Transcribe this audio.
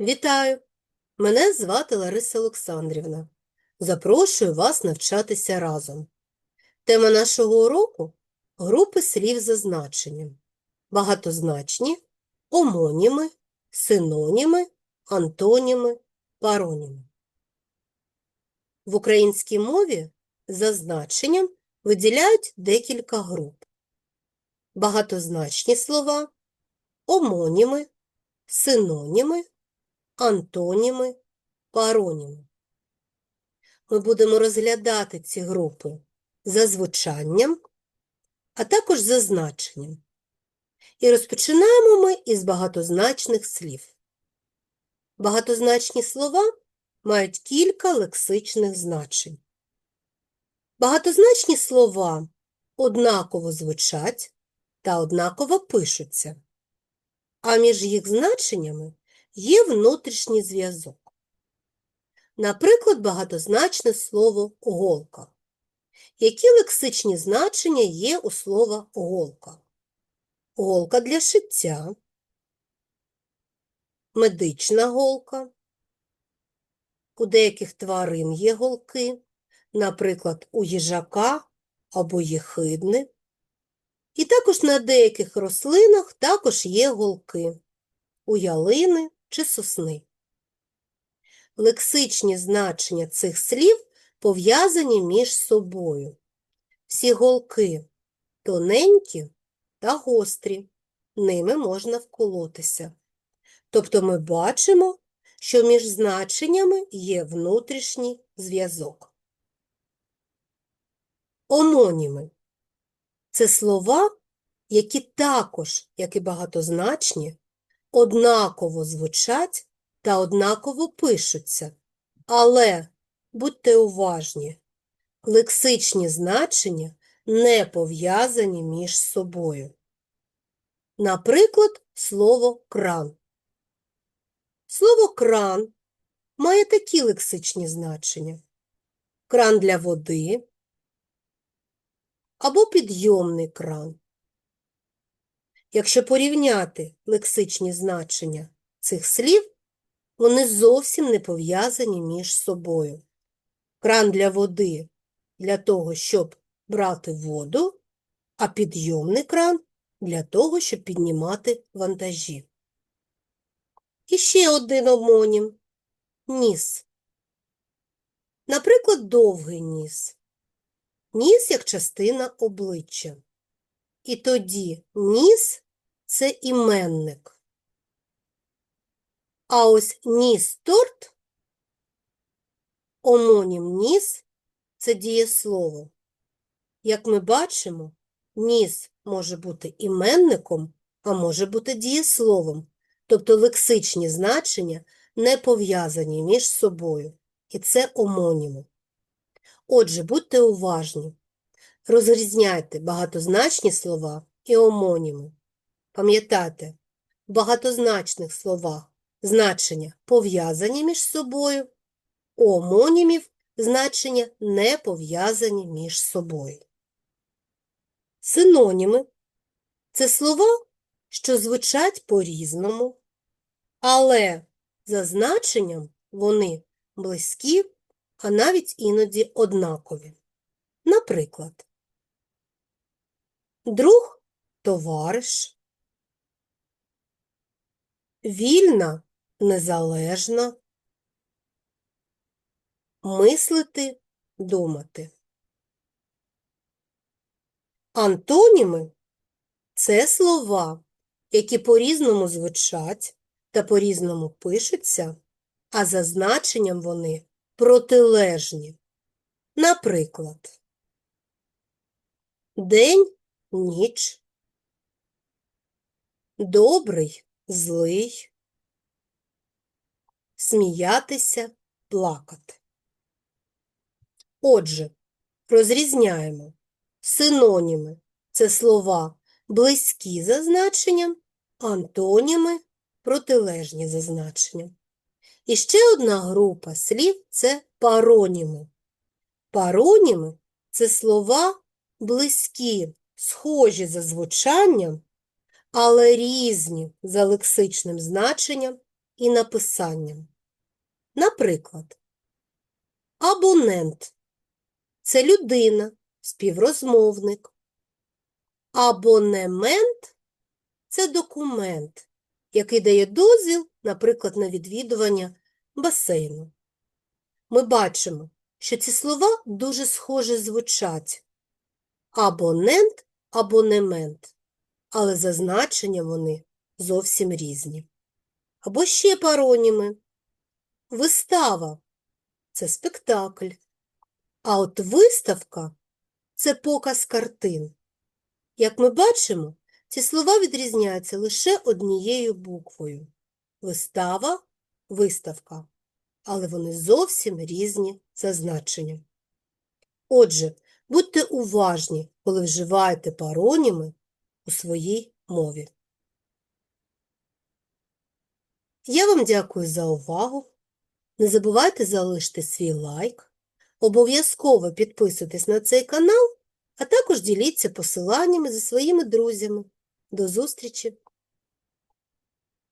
Вітаю! Мене звати Лариса Олександрівна. Запрошую вас навчатися разом. Тема нашого уроку – групи слів за значенням. Багатозначні, омоніми, синоніми, антоніми, пароніми. В українській мові за значенням виділяють декілька груп. Багатозначні слова, омоніми, синоніми, антоніми, пароніми. Ми будемо розглядати ці групи за звучанням, а також за значенням. І розпочинаємо ми із багатозначних слів. Багатозначні слова мають кілька лексичних значень. Багатозначні слова однаково звучать та однаково пишуться, а між їх значеннями є внутрішній зв'язок. Наприклад, багатозначне слово голка. Які лексичні значення є у слова голка? Голка для шиття, медична голка. У деяких тварин є голки, наприклад, у їжака або єхидни. І також на деяких рослинах також є голки у ялини чи сосни. Лексичні значення цих слів пов'язані між собою. Всі голки тоненькі та гострі, ними можна вколотися. Тобто ми бачимо, що між значеннями є внутрішній зв'язок. Омоніми це слова, які також, як і багатозначні, однаково звучать та однаково пишуться, але будьте уважні, лексичні значення не пов'язані між собою. Наприклад, слово кран. Слово кран має такі лексичні значення: кран для води або підйомний кран. Якщо порівняти лексичні значення цих слів, вони зовсім не пов'язані між собою. Кран для води для того, щоб брати воду, а підйомний кран для того, щоб піднімати вантажі. І ще один омонім – ніс. Наприклад, довгий ніс. Ніс як частина обличчя. І тоді ніс це іменник. А ось ніс торт, омонім ніс це дієслово. Як ми бачимо, ніс може бути іменником, а може бути дієсловом, тобто лексичні значення не пов'язані між собою. І це омоніми. Отже, будьте уважні. Розрізняйте багатозначні слова і омоніми. Пам'ятайте, багатозначних словах значення пов'язані між собою, омонімів значення не пов'язані між собою. Синоніми це слова, що звучать по-різному, але за значенням вони близькі, а навіть іноді однакові. Наприклад, друг товариш, вільна, незалежна, мислити, думати. Антоніми це слова, які по-різному звучать та по-різному пишуться, а за значенням вони протилежні. Наприклад, день, ніч, добрий, злий, сміятися, плакати. Отже, розрізняємо синоніми це слова близькі за значенням, антоніми протилежні за значенням. І ще одна група слів це пароніми. Пароніми це слова близькі, схожі за звучанням, але різні за лексичним значенням і написанням. Наприклад, абонент – це людина, співрозмовник. Абонемент – це документ, який дає дозвіл, наприклад, на відвідування басейну. Ми бачимо, що ці слова дуже схоже звучать. Абонент, абонемент, але за значенням вони зовсім різні. Або ще пароніми. Вистава – це спектакль, а от виставка – це показ картин. Як ми бачимо, ці слова відрізняються лише однією буквою. Вистава – виставка, але вони зовсім різні за значенням. Отже, будьте уважні, коли вживаєте пароніми у своїй мові. Я вам дякую за увагу. Не забувайте залишити свій лайк. Обов'язково підписуйтесь на цей канал, а також діліться посиланнями зі своїми друзями. До зустрічі!